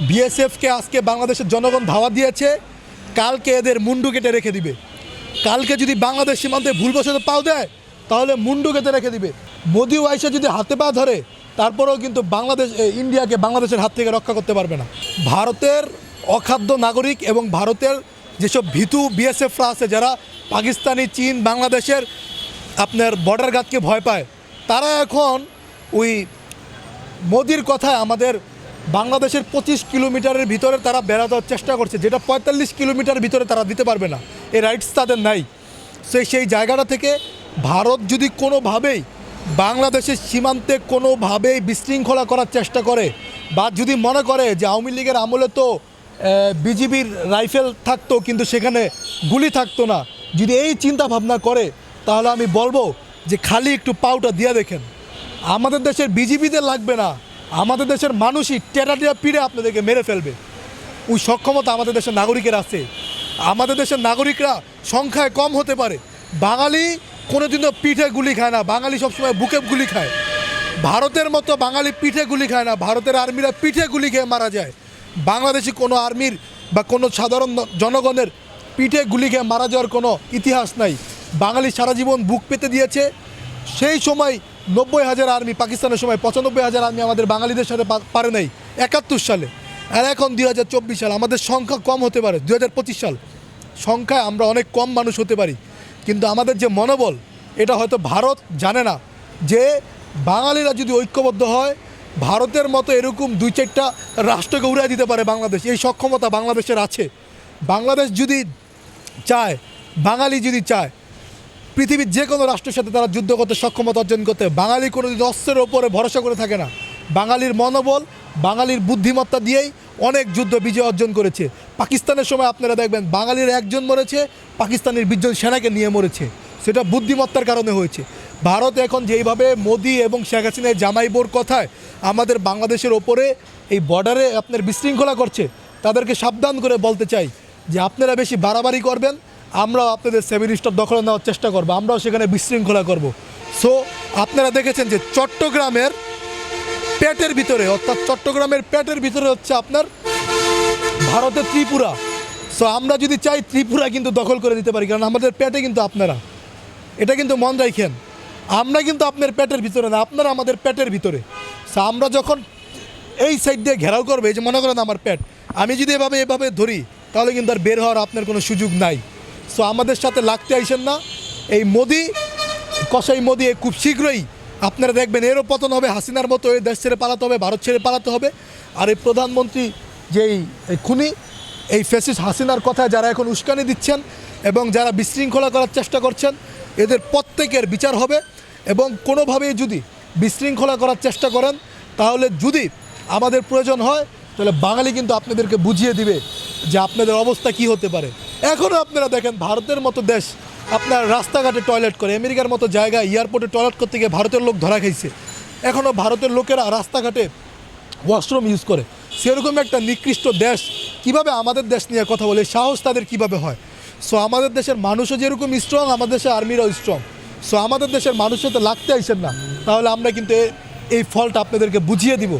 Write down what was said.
বিএসএফকে আজকে বাংলাদেশের জনগণ ধাওয়া দিয়েছে, কালকে এদের মুন্ডু কেটে রেখে দিবে। কালকে যদি বাংলাদেশ সীমান্তে ভুলবশত পাও দেয়, তাহলে মুন্ডু কেটে রেখে দিবে। মোদি ওয়াইসে যদি হাতে পা ধরে, তারপরেও কিন্তু বাংলাদেশ ইন্ডিয়াকে বাংলাদেশের হাত থেকে রক্ষা করতে পারবে না। ভারতের অখাদ্য নাগরিক এবং ভারতের যেসব ভীতু বিএসএফরা আছে, যারা পাকিস্তানি, চীন, বাংলাদেশের আপনার বর্ডার গার্ডকে ভয় পায়, তারা এখন ওই মোদির কথায় আমাদের বাংলাদেশের পঁচিশ কিলোমিটারের ভিতরে তারা বেড়া দেওয়ার চেষ্টা করছে, যেটা পঁয়তাল্লিশ কিলোমিটার ভিতরে তারা দিতে পারবে না। এই রাইটস তাদের নাই। সে, সেই জায়গাটা থেকে ভারত যদি কোনোভাবেই বাংলাদেশের সীমান্তে কোনোভাবেই বিশৃঙ্খলা করার চেষ্টা করে, বা যদি মনে করে যে আওয়ামী লীগের আমলে তো বিজিবির রাইফেল থাকতো, কিন্তু সেখানে গুলি থাকতো না, যদি এই চিন্তা ভাবনা করে, তাহলে আমি বলব যে খালি একটু পাউটা দিয়ে দেখেন। আমাদের দেশের বিজিবিদের লাগবে না। আমাদের দেশের মানুষই টেরাটিয়া পিড়ে আপনাদেরকে মেরে ফেলবে। ওই সক্ষমতা আমাদের দেশের নাগরিকের আছে। আমাদের দেশের নাগরিকরা সংখ্যায় কম হতে পারে। বাঙালি কোনোদিনও পিঠে গুলি খায় না। বাঙালি সবসময় বুকে গুলি খায়। ভারতের মতো বাঙালি পিঠে গুলি খায় না। ভারতের আর্মিরা পিঠে গুলি খেয়ে মারা যায়। বাংলাদেশি কোনো আর্মির বা কোনো সাধারণ জনগণের পিঠে গুলি খেয়ে মারা যাওয়ার কোনো ইতিহাস নাই। বাঙালি সারা জীবন বুক পেতে দিয়েছে। সেই সময় নব্বই হাজার আর্মি পাকিস্তানের সময় পঁচানব্বই হাজার আর্মি আমাদের বাঙালিদের সাথে পারে নাই, একাত্তর সালে। আর এখন দুই হাজার চব্বিশ সাল, আমাদের সংখ্যা কম হতে পারে, দুই হাজার পঁচিশ সাল। সংখ্যায় আমরা অনেক কম মানুষ হতে পারি, কিন্তু আমাদের যে মনোবল, এটা হয়তো ভারত জানে না। যে বাঙালিরা যদি ঐক্যবদ্ধ হয়, ভারতের মতো এরকম দুই চারটা রাষ্ট্রকে উড়াই দিতে পারে বাংলাদেশ। এই সক্ষমতা বাংলাদেশের আছে। বাংলাদেশ যদি চায়, বাঙালি যদি চায় পৃথিবীর যে কোনো রাষ্ট্রের সাথে তারা যুদ্ধ করতে সক্ষমতা অর্জন করতে, বাঙালি কোনো অস্ত্রের ওপরে ভরসা করে থাকে না। বাঙালির মনোবল, বাঙালির বুদ্ধিমত্তা দিয়েই অনেক যুদ্ধ বিজয় অর্জন করেছে। পাকিস্তানের সময় আপনারা দেখবেন, বাঙালির একজন মরেছে, পাকিস্তানের বিশজন সেনাকে নিয়ে মরেছে। সেটা বুদ্ধিমত্তার কারণে হয়েছে। ভারত এখন যেইভাবে মোদি এবং শেখ হাসিনার জামাইবোর কথায় আমাদের বাংলাদেশের ওপরে এই বর্ডারে আপনার বিশৃঙ্খলা করছে, তাদেরকে সাবধান করে বলতে চাই যে আপনারা বেশি বাড়াবাড়ি করবেন আমরাও আপনাদের সেভেন স্টার দখলে নেওয়ার চেষ্টা করব, আমরাও সেখানে বিশৃঙ্খলা করব। সো আপনারা দেখেছেন যে চট্টগ্রামের পেটের ভিতরে, অর্থাৎ চট্টগ্রামের পেটের ভিতরে হচ্ছে আপনার ভারতের ত্রিপুরা। সো আমরা যদি চাই ত্রিপুরা কিন্তু দখল করে দিতে পারি, কারণ আমাদের পেটে কিন্তু আপনারা। এটা কিন্তু মন রাখেন আমরা কিন্তু আপনার পেটের ভিতরে না, আপনারা আমাদের পেটের ভিতরে। সো আমরা যখন এই সাইড দিয়ে ঘেরাও করবে, এই যে মনে করেন আমার পেট, আমি যদি এভাবে এভাবে ধরি, তাহলে কিন্তু আর বের হওয়ার আপনার কোনো সুযোগ নাই। সো আমাদের সাথে লাগতে আইসেন না। এই মোদি, কসাই মোদি খুব শীঘ্রই আপনারা দেখবেন এরও পতন হবে, হাসিনার মতো এই দেশ ছেড়ে পালাতে হবে, ভারত ছেড়ে পালাতে হবে। আর এই প্রধানমন্ত্রী যেই খুনি, এই ফেসিস হাসিনার কথায় যারা এখন উস্কানি দিচ্ছেন এবং যারা বিশৃঙ্খলা করার চেষ্টা করছেন, এদের প্রত্যেকের বিচার হবে এবং কোনোভাবেই যদি বিশৃঙ্খলা করার চেষ্টা করেন, তাহলে যদি আমাদের প্রয়োজন হয়, তাহলে বাঙালি কিন্তু আপনাদেরকে বুঝিয়ে দিবে যে আপনাদের অবস্থা কি হতে পারে। এখনও আপনারা দেখেন ভারতের মতো দেশ আপনার রাস্তাঘাটে টয়লেট করে, আমেরিকার মতো জায়গায় এয়ারপোর্টে টয়লেট করতে গিয়ে ভারতের লোক ধরা খাইছে। এখনও ভারতের লোকেরা রাস্তাঘাটে ওয়াশরুম ইউজ করে। সেরকম একটা নিকৃষ্ট দেশ, কীভাবে আমাদের দেশ নিয়ে কথা বলে, সাহস তাদের কীভাবে হয়? সো আমাদের দেশের মানুষও যেরকম স্ট্রং আমাদের দেশের আর্মিরাও স্ট্রং সো আমাদের দেশের মানুষের তো লাগতে আইসেন না, তাহলে আমরা কিন্তু এই ফলটা আপনাদেরকে বুঝিয়ে দিব।